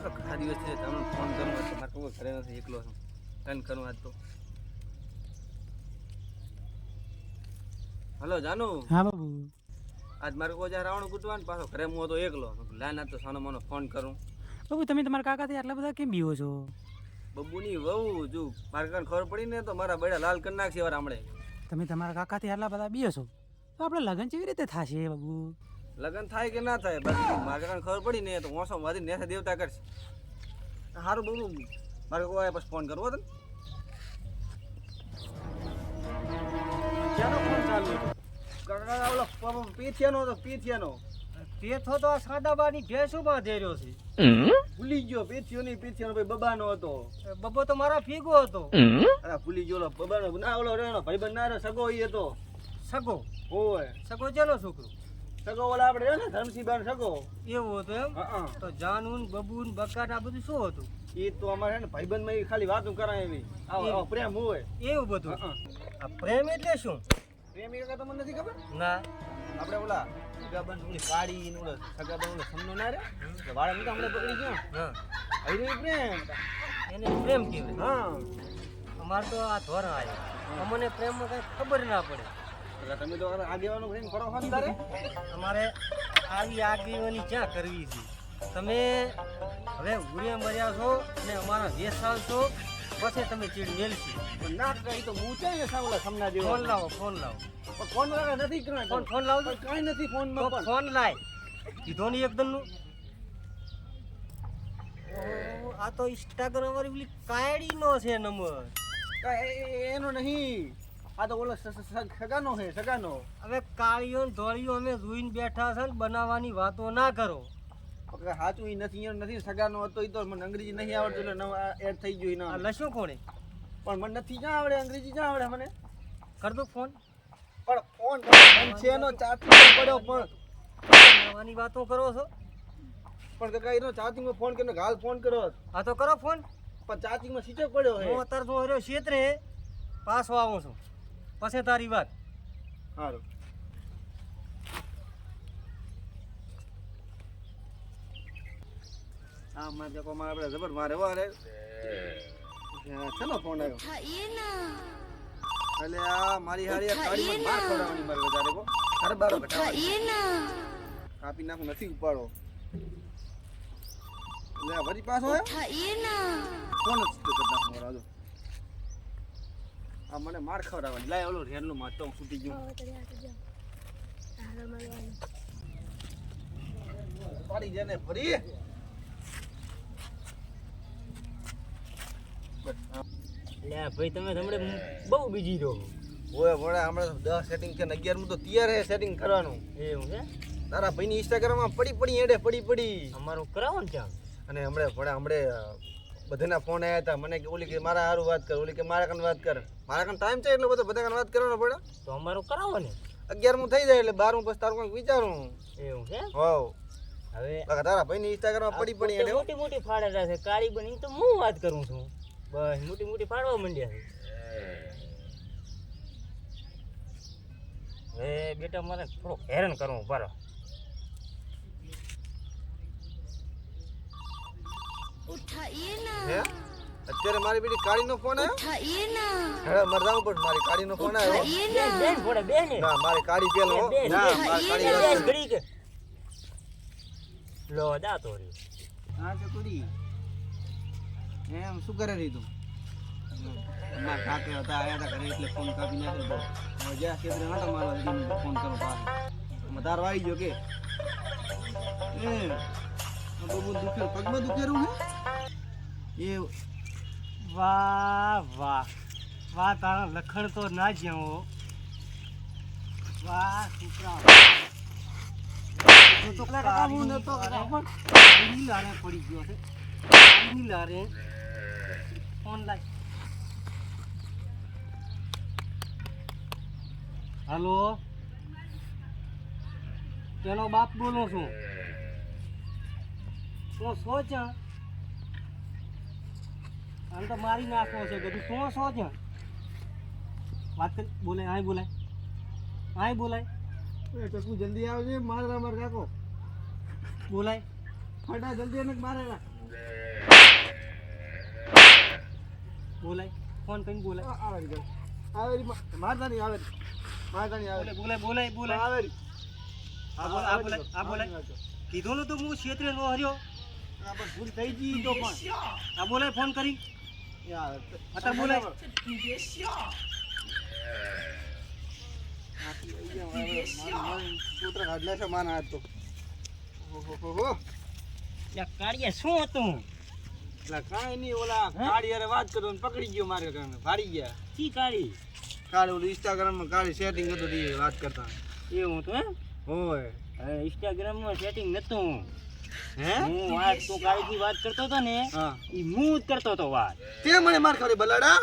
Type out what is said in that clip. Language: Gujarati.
આ તો ઘણા દિવસ છે તમને ફોન કરું મારે કોઈ ઘરે નથી એકલો છું. તને કરું આજ તો. હલો જાનુ. હા બાબુ. આજ મારે કોઈ જ્યાં રાવણ કૂટવાનું પાછો ઘરે હું હતો એકલો. લાન તો સાનો મને ફોન કરું. બાબુ તમે તમારા કાકાથી આટલા બધા કેમ બીવો છો? બબ્બુની વહુ જો મારે કાંઈ ખબર પડી ને તો મારા બેડા લાલ કરી નાખશે વાર હમણે તમે તમારા કાકાથી આટલા બધા બીવો છો? તો આપણે લગ્ન કેવી રીતે થશે બાબુ? લગ્ન થાય કે ના થાય બાકી મારે ખબર પડી ને તો મોસમ વાદી નેસા દેવતા કરશે. સારું બબુ મારે કોઈ પછી ફોન કરવો તને ને? ક્યાંનો ફોન ચાલુ કાકા ઓલો પીથિયાનો હતો પીથિયાનો પેથો તો આ સાદાબાની રહ્યો છે? ભૂલી ગયો પીથિયો નહીં પીથિયાનો ભાઈ બબાનો હતો. એ તો મારા ફીગો હતો. અરે ભૂલી ગયો ઓલો બબાનો. ના ઓલો રેનો ભાઈબંધ ના સગો એ હતો. સગો? ઓય. સગો જેનો છોકરો? સગો ઓલા આપણે ને ધરમસિંહબાનો સગો. એવું હતું એમ? તો જાનુન બબુન બકાટ આ બધું શું હતું? એ તો અમારે ને ભાઈબંધમાં માં ખાલી વાતું કરાય એવી. પ્રેમ હોય. એવું બધું? આ પ્રેમ એટલે શું? પ્રેમ કાકા તમને નથી ખબર? ના. આપણે ઓલા સગાબન ઓલી કાળી ને ઓલા સગાબન ઓલા સમનો ના રે કે વાળા નતા પકડી ગયો. હા. આઈ પ્રેમ. એને પ્રેમ કહેવાય. હા. અમારે તો આ ધોરણ આવ્યો. અમને પ્રેમમાં કઈ ખબર ના પડે. તમે તો આગેવાનો પ્રેમ કરો છો તારે અમારે આવી આગેવાની ક્યાં કરવી છે? તમે હવે ઉરે મર્યા છો ને અમારા વેસાલ છો પછી તમે ચીડ મેલશો. પણ ના કાકા તો હું ચાય ને સાવલા સમના જેવો ફોન લાવો ફોન લાવો. પણ ફોન લાવે નથી કરવા ફોન ફોન લાવજો. કાંઈ નથી ફોનમાં પણ. ફોન લાય. કીધો નહીં એકદમનું આ તો ઇન્સ્ટાગ્રામ વાળી પેલી કાયડી નો છે નંબર. એનો નહીં. આ તો ઓલો સગાનો હે સગાનો. હવે કાળીઓ ને ધોળીઓ ને જોઈને બેઠા છે ને બનાવવાની વાતો ના કરો. સાચું એ નથી નથી સગાનો હતો એ તો મને અંગ્રેજી નહીં આવડતું એટલે નવા એડ થઈ ગયું ના લશું કોણે? પણ મને નથી જ્યાં આવડે? અંગ્રેજી ક્યાં આવડે મને? કર દો ફોન. પણ ફોન છે એનો ચાર્જિંગ પડ્યો પણ બનાવવાની વાતો કરો છો? પણ કાકા એનો ચાર્જિંગમાં ફોન કરીને હાલ ફોન કર્યો આ તો કરો ફોન. પણ ચાર્જિંગમાં સ્વિચ પડ્યો હું અત્યારે જો રહ્યો ક્ષેત્રે પાછો આવું છું. પછી તારી વાત. સારું આ માં માં આપણે જબર મારે વારે. ચલો ફોન આવ્યો? એટલે આ મારી હારી આ કાળીમાં માર ખવડાવવાની મારે વધારે કો અરે બારો બેટા કાપી નાખું નથી ઉપાડો. એટલે આ વળી પાછો આવ્યો? ફોન જ કરતા હું રાજો આ મને માર ખવડાવવાની. લાય ઓલો રેનનું મારતો હું સુધી ગયું. પાડી જાય ફરી. લે ભાઈ તમે હમણે બહુ બીજી રહો. ઓય હમણાં દસ સેટિંગ છે ને અગિયારમું તો તૈયાર સેટિંગ કરવાનું. એવું છે? તારા ભાઈની ઇન્સ્ટાગ્રામમાં પડી પડી એડે પડી પડી. અમારું કરાવો ને ત્યાં અને હમણે વડા હમણે બધાના ફોન આવ્યા હતા. મને કે ઓલી કે મારા હારું વાત કર ઓલી કે મારા કન વાત કર. મારા કન ટાઈમ છે એટલે બધો બધા કન વાત કરવાનો પડે. તો અમારું કરાવો ને. અગિયારમું થઈ જાય એટલે બારમું પછી તારું કંઈક વિચારું. એવું છે? હોવ. હવે તારા ભાઈની ઇન્સ્ટાગ્રામમાં પડી પડી એટલે મોટી મોટી ફાડેલા છે. કાળી બની તો હું વાત કરું છું? બસ મોટી મોટી ફાડવા માંડ્યા છે. હવે બેટા મને થોડો હેરાન કરવું બરો હે? અત્યારે મારી બેટી કાળીનો ફોન આવ્યો? હે મર જાવું પણ મારી કાળીનો ફોન આવ્યો. બેન બેન ફોડે બેન ના. મારી કાળી પેલો ના મારી કાળી બેન, ઘડી કે લો દા તોરી હા ચતુરી એમ શું કરે રહી તું? મારા કાકે હતા આયા હતા ઘરે એટલે ફોન કાપી નાખ્યો તો. જ્યાં મારો ફોન કરો પાછો. આવી ગયો કે? એ આ બબુ દુખે પગમાં દુખેરું હે એ વાહ વાહ વાહ તારા લખણ તો ના હો વાહ છોકરા તો કાકા પડી ગયો છે કાળીની લારે ઓનલાઈન હલો તેનો બાપ બોલો છું? તો સો ત્યાં આમ તો મારી નાખવો છે બધું. સો સો ત્યાં વાત કરી. બોલાય આય બોલાય. આય બોલાય. એ જલ્દી આવજે મારા માર કાકો. બોલાય. ફટા જલ્દી એને મારે બોલાય. ફોન કરીને બોલાય. આવે. આવે મારતા નહીં આવે. મારતા નહીં આવે બોલાય બોલાય બોલાય. આવે આ બોલાય આ બોલાય કીધું ને તો હું ક્ષેત્રે નો હર્યો? ભૂલ થઈ ગઈ તો પણ. આ બોલાય ફોન કરી. યાર અત્યારે બોલાય સૂત્ર કાઢલે છે માના હાથ તો. કાળિયા શું હતું? એટલે કાંઈ નહીં ઓલા કાળી હારે વાત કરો ને પકડી ગયો મારે કારણે ભાડી ગયા. કી કાળી? કાળી ઓલું ઇન્સ્ટાગ્રામમાં કાળી સેટિંગ હતું વાત કરતા. એવું હતું હે હોય ઇન્સ્ટાગ્રામમાં સેટિંગ નતું. હે? વાત તું કાળીથી વાત કરતો હતો ને હા. હું જ કરતો હતો વાત. તે મને માર ખાલી બલાડા.